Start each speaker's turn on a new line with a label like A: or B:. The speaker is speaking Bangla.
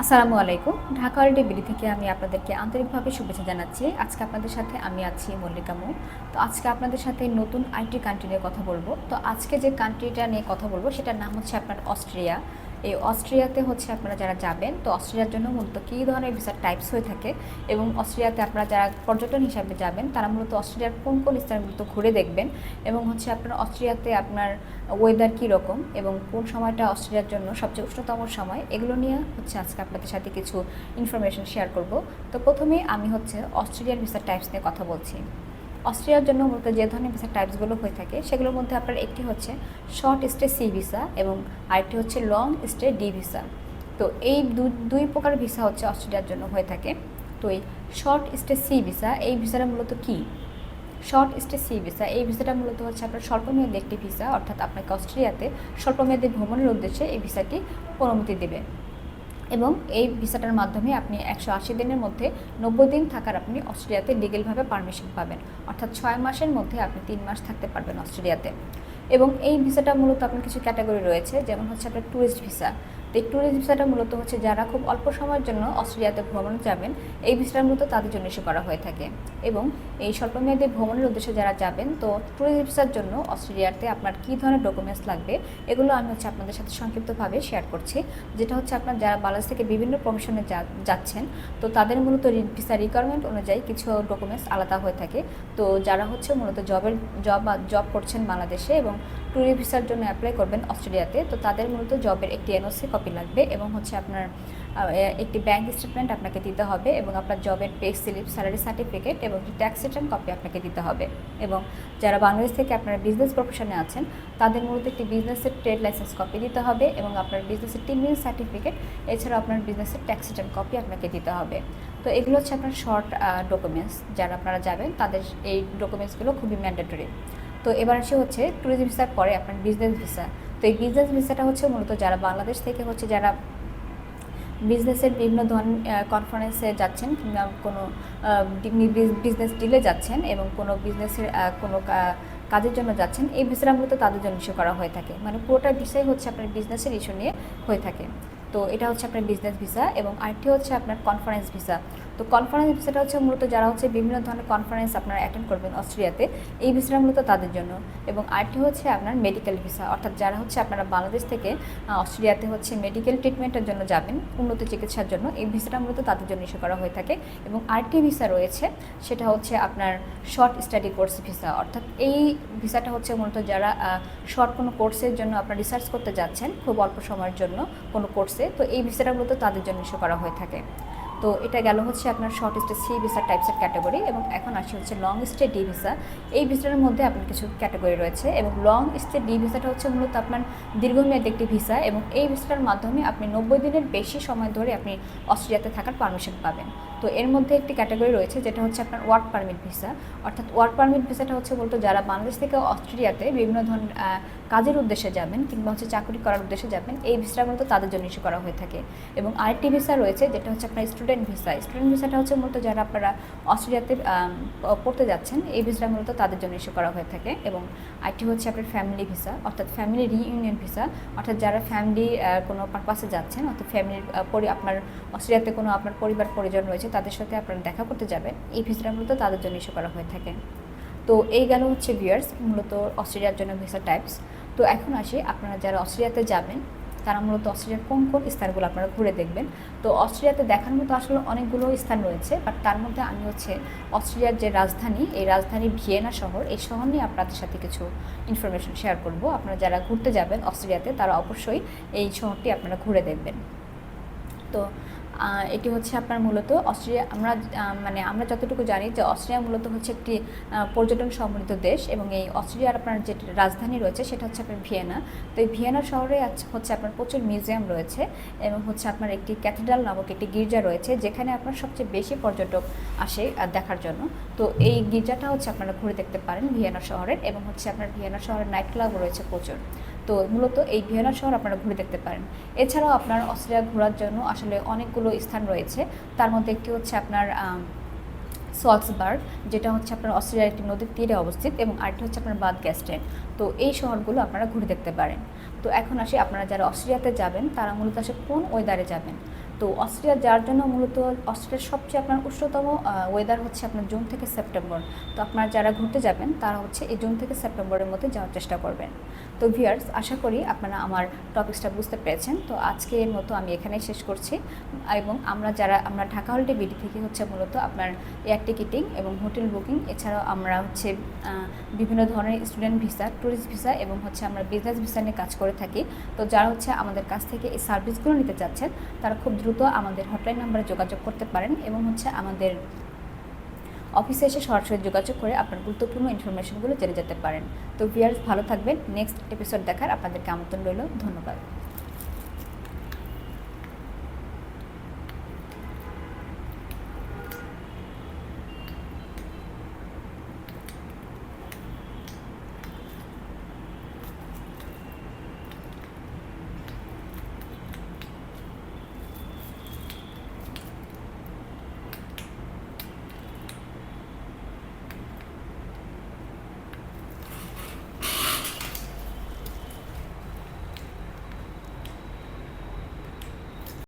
A: আসসালামু আলাইকুম। ঢাকা অলরেডি বিডি থেকে আমি আপনাদেরকে আন্তরিকভাবে শুভেচ্ছা জানাচ্ছি। আজকে আপনাদের সাথে আমি আছি মল্লিকা মু। তো আজকে আপনাদের সাথে নতুন আইটি কান্ট্রি নিয়ে কথা বলব। তো আজকে যে কান্ট্রিটা নিয়ে কথা বলব, সেটার নাম হচ্ছে আপনার অস্ট্রিয়া। এই অস্ট্রিয়াতে হচ্ছে আপনারা যারা যাবেন, তো অস্ট্রিয়ার জন্য মূলত কী ধরনের ভিসার টাইপস হয়ে থাকে এবং অস্ট্রিয়াতে আপনারা যারা পর্যটন হিসাবে যাবেন, তারা মূলত অস্ট্রিয়ার কোন কোন স্থানগুলো ঘুরে দেখবেন এবং হচ্ছে আপনার অস্ট্রিয়াতে আপনার ওয়েদার কী রকম এবং কোন সময়টা অস্ট্রেলিয়ার জন্য সবচেয়ে উষ্ণতম সময়, এগুলো নিয়ে হচ্ছে আজকে আপনাদের সাথে কিছু ইনফরমেশন শেয়ার করব। তো প্রথমে আমি হচ্ছে অস্ট্রেলিয়ার ভিসার টাইপস নিয়ে কথা বলছি। অস্ট্রেলিয়ার জন্য মূলত যে ধরনের ভিসা টাইপসগুলো হয়ে থাকে, সেগুলোর মধ্যে আপনার একটি হচ্ছে শর্ট স্টে সি ভিসা এবং আরেকটি হচ্ছে লং স্টে ডি ভিসা তো এই দুই প্রকার ভিসা হচ্ছে অস্ট্রেলিয়ার জন্য হয়ে থাকে। তো এই শর্ট স্টে সি ভিসা এই ভিসাটা মূলত কী? শর্ট স্টে সি ভিসা এই ভিসাটা মূলত হচ্ছে আপনার স্বল্পমেয়াদী একটি ভিসা অর্থাৎ আপনাকে অস্ট্রেলিয়াতে স্বল্পমেয়াদী ভ্রমণের উদ্দেশ্যে এই ভিসাটি অনুমতি দেবে। এবং এই ভিসাটার মাধ্যমে আপনি একশো আশি দিনের মধ্যে নব্বই দিন থাকার আপনি অস্ট্রেলিয়াতে লিগেলভাবে পারমিশন পাবেন। অর্থাৎ ছয় মাসের মধ্যে আপনি তিন মাস থাকতে পারবেন অস্ট্রেলিয়াতে। এবং এই ভিসাটা মূলত আপনার কিছু ক্যাটাগরি রয়েছে, যেমন হচ্ছে আপনার ট্যুরিস্ট ভিসা তো এই ভিসাটা মূলত হচ্ছে যারা খুব অল্প সময়ের জন্য অস্ট্রেলিয়াতে ভ্রমণ যাবেন, এই ভিসাটা মূলত তাদের জন্য ইস্যু করা হয়ে থাকে। এবং এই স্বল্পমেয়াদী ভ্রমণের উদ্দেশ্যে যারা যাবেন, তো ট্যুরিস্ট ভিসার জন্য অস্ট্রেলিয়াতে আপনার কী ধরনের ডকুমেন্টস লাগবে, এগুলো আমি হচ্ছে আপনাদের সাথে সংক্ষিপ্তভাবে শেয়ার করছি। যেটা হচ্ছে আপনার যারা বাংলাদেশ থেকে বিভিন্ন প্রমিশনে যাচ্ছেন, তো তাদের মূলত ভিসা রিকোয়ারমেন্ট অনুযায়ী কিছু ডকুমেন্টস আলাদা হয়ে থাকে। তো যারা হচ্ছে মূলত জবের জব জব করছেন বাংলাদেশে এবং ট্যুরিস্ট ভিসার জন্য অ্যাপ্লাই করবেন অস্ট্রেলিয়াতে, তো তাদের মূলত জবের একটি এনওসি কপি লাগবে এবং হচ্ছে আপনার একটি ব্যাংক স্টেটমেন্ট আপনাকে দিতে হবে এবং আপনার জবের পে স্লিপ স্যালারি সার্টিফিকেট এবং ট্যাক্স রিটার্ন কপি আপনাকে দিতে হবে। এবং যারা বাংলাদেশ থেকে আপনার বিজনেস প্রফেশনে আছেন, তাদের মূলত একটি বিজনেসের ট্রেড লাইসেন্স কপি দিতে হবে এবং আপনার বিজনেসের টিম সার্টিফিকেট এছাড়াও আপনার বিজনেসের ট্যাক্স রিটার্ন কপি আপনাকে দিতে হবে। তো এগুলো হচ্ছে আপনার শর্ট ডকুমেন্টস যারা আপনারা যাবেন, তাদের এই ডকুমেন্টসগুলো খুবই ম্যান্ডেটরি তো এবার আসে হচ্ছে ট্যুরিজম ভিসার পরে আপনার বিজনেস ভিসা তো এই বিজনেস ভিসাটা হচ্ছে মূলত যারা বাংলাদেশ থেকে হচ্ছে যারা বিজনেসের বিভিন্ন ধরনের কনফারেন্সে যাচ্ছেন কিংবা কোনো বিজনেস ডিলে যাচ্ছেন এবং কোনো বিজনেসের কোনো কাজের জন্য যাচ্ছেন, এই ভিসাটা মূলত তাদের জন্য ইস্যু করা হয়ে থাকে। মানে পুরোটা বিষয় হচ্ছে আপনার বিজনেসের ইস্যু নিয়ে হয়ে থাকে। তো এটা হচ্ছে আপনার বিজনেস ভিসা এবং আরেকটি হচ্ছে আপনার কনফারেন্স ভিসা তো কনফারেন্স ভিসাটা হচ্ছে মূলত যারা হচ্ছে বিভিন্ন ধরনের কনফারেন্স আপনারা অ্যাটেন্ড করবেন অস্ট্রেলিয়াতে এই ভিসাটা মূলত তাদের জন্য। এবং আরটি হচ্ছে আপনার মেডিকেল ভিসা অর্থাৎ যারা হচ্ছে আপনারা বাংলাদেশ থেকে অস্ট্রেলিয়াতে হচ্ছে মেডিকেল ট্রিটমেন্টের জন্য যাবেন, উন্নত চিকিৎসার জন্য, এই ভিসাটা মূলত তাদের জন্য ইস্যু করা হয়ে থাকে। এবং আরটি ভিসা রয়েছে, সেটা হচ্ছে আপনার শর্ট স্টাডি কোর্স ভিসা অর্থাৎ এই ভিসাটা হচ্ছে মূলত যারা শর্ট কোনো কোর্সের জন্য আপনার রিসার্চ করতে যাচ্ছেন, খুব অল্প সময়ের জন্য কোনো কোর্সে তো এই ভিসাটা মূলত তাদের জন্য ইস্যু করা হয়ে থাকে। তো এটা গেল হচ্ছে আপনার শর্ট স্টে সি ভিসা টাইপসের ক্যাটাগরি এবং এখন আসি হচ্ছে লং স্টে ডি ভিসা এই ভিসার মধ্যে আপনার কিছু ক্যাটাগরি রয়েছে এবং লং স্টে ডি ভিসাটা হচ্ছে মূলত আপনার দীর্ঘমেয়াদী একটি ভিসা এবং এই ভিসাটার মাধ্যমে আপনি নব্বই দিনের বেশি সময় ধরে আপনি অস্ট্রেলিয়াতে থাকার পারমিশন পাবেন। তো এর মধ্যে একটি ক্যাটাগরি রয়েছে যেটা হচ্ছে আপনার ওয়ার্ক পারমিট ভিসা। অর্থাৎ ওয়ার্ক পারমিট ভিসাটা হচ্ছে বলতো যারা বাংলাদেশ থেকে অস্ট্রেলিয়াতে বিভিন্ন ধরনের কাজের উদ্দেশ্যে যাবেন কিংবা হচ্ছে চাকরি করার উদ্দেশ্যে যাবেন, এই ভিসাটা মূলত তাদের জন্য ইস্যু করা হয়ে থাকে। এবং আরেকটি ভিসা রয়েছে যেটা হচ্ছে আপনার স্টুডেন্ট ভিসা স্টুডেন্ট ভিসাটা হচ্ছে মূলত যারা আপনারা অস্ট্রেলিয়াতে পড়তে যাচ্ছেন, এই ভিসাটা মূলত তাদের জন্য ইস্যু করা হয়ে থাকে। এবং আরেকটি হচ্ছে আপনার ফ্যামিলি ভিসা অর্থাৎ ফ্যামিলি রিইউনিয়ন ভিসা অর্থাৎ যারা ফ্যামিলি কোনো পারপাসে যাচ্ছেন, অর্থাৎ ফ্যামিলির পরি, আপনার অস্ট্রেলিয়াতে কোনো আপনার পরিবার পরিজন রয়েছে তাদের সাথে আপনারা দেখা করতে যাবেন। এই ভিসাটা মূলত তাদের জন্য ইস্যু করা হয়ে থাকে। তো এই গেল হচ্ছে ভিউয়ার্স মূলত অস্ট্রেলিয়ার জন্য ভিসা টাইপস তো এখন আসি, আপনারা যারা অস্ট্রেলিয়াতে যাবেন, তারা মূলত অস্ট্রেলিয়ার কোন কোন স্থানগুলো আপনারা ঘুরে দেখবেন। তো অস্ট্রেলিয়াতে দেখার মতো আসলে অনেকগুলো স্থান রয়েছে বাট তার মধ্যে আমি হচ্ছে অস্ট্রেলিয়ার যে রাজধানী, এই রাজধানী ভিয়েনা শহর, এই শহর নিয়ে আপনাদের সাথে কিছু ইনফরমেশন শেয়ার করব। আপনারা যারা ঘুরতে যাবেন অস্ট্রেলিয়াতে, তারা অবশ্যই এই শহরটি আপনারা ঘুরে দেখবেন। তো এটি হচ্ছে আপনার মূলত অস্ট্রেলিয়া আমরা মানে আমরা যতটুকু জানি যে অস্ট্রেলিয়া মূলত হচ্ছে একটি পর্যটন সমৃদ্ধ দেশ এবং এই অস্ট্রেলিয়ার আপনার যে রাজধানী রয়েছে সেটা হচ্ছে আপনার ভিয়েনা। তো এই ভিয়েনা শহরে হচ্ছে আপনার প্রচুর মিউজিয়াম রয়েছে এবং হচ্ছে আপনার একটি ক্যাথেড্রাল নামক একটি গির্জা রয়েছে যেখানে আপনার সবচেয়ে বেশি পর্যটক আসে দেখার জন্য। তো এই গির্জাটা হচ্ছে আপনারা ঘুরে দেখতে পারেন ভিয়েনা শহরের এবং হচ্ছে আপনার ভিয়েনা শহরের নাইট ক্লাবও রয়েছে প্রচুর। তো মূলত এই ভিয়েনা শহর আপনারা ঘুরে দেখতে পারেন। এছাড়াও আপনার অস্ট্রেলিয়া ঘোরার জন্য আসলে অনেকগুলো স্থান রয়েছে। তার মধ্যে একটি হচ্ছে আপনার সল্টসবার্গ যেটা হচ্ছে আপনার অস্ট্রেলিয়ার একটি নদীর তীরে অবস্থিত এবং আরেকটি হচ্ছে আপনার বাদ গ্যাস্টেন তো এই শহরগুলো আপনারা ঘুরে দেখতে পারেন। তো এখন আসি আপনারা যারা অস্ট্রেলিয়াতে যাবেন, তারা মূলত আসে কোন ওয়েদারে যাবেন? তো অস্ট্রেলিয়া যাওয়ার জন্য মূলত অস্ট্রেলিয়ার সবচেয়ে আপনার উষ্ণতম ওয়েদার হচ্ছে আপনার জুন থেকে সেপ্টেম্বর। তো আপনার যারা ঘুরতে যাবেন, তারা হচ্ছে এই জুন থেকে সেপ্টেম্বরের মধ্যে যাওয়ার চেষ্টা করবেন। তো ভিউয়ার্স আশা করি আপনারা আমার টপিক্সটা বুঝতে পেরেছেন। তো আজকে এর মতো আমি এখানেই শেষ করছি। এবং আমরা যারা, আমরা ঢাকা হলিডে বিডি থেকে হচ্ছে মূলত আপনার এয়ার টিকিটিং এবং হোটেল বুকিং এছাড়াও আমরা হচ্ছে বিভিন্ন ধরনের স্টুডেন্ট ভিসা ট্যুরিস্ট ভিসা এবং হচ্ছে আমরা বিজনেস ভিসা নিয়ে কাজ করে থাকি। তো যারা হচ্ছে আমাদের কাছ থেকে এই সার্ভিসগুলো নিতে চাচ্ছেন, তারা খুব দ্রুত আমাদের হটলাইন নাম্বারে যোগাযোগ করতে পারেন এবং হচ্ছে আমাদের অফিসে এসে সরাসরি যোগাযোগ করে আপনার গুরুত্বপূর্ণ ইনফরমেশনগুলো জেনে যেতে পারেন। তো ভিয়ার্স ভালো থাকবেন। নেক্সট এপিসোড দেখার আপনাদেরকে আমন্ত্রণ রইল। ধন্যবাদ।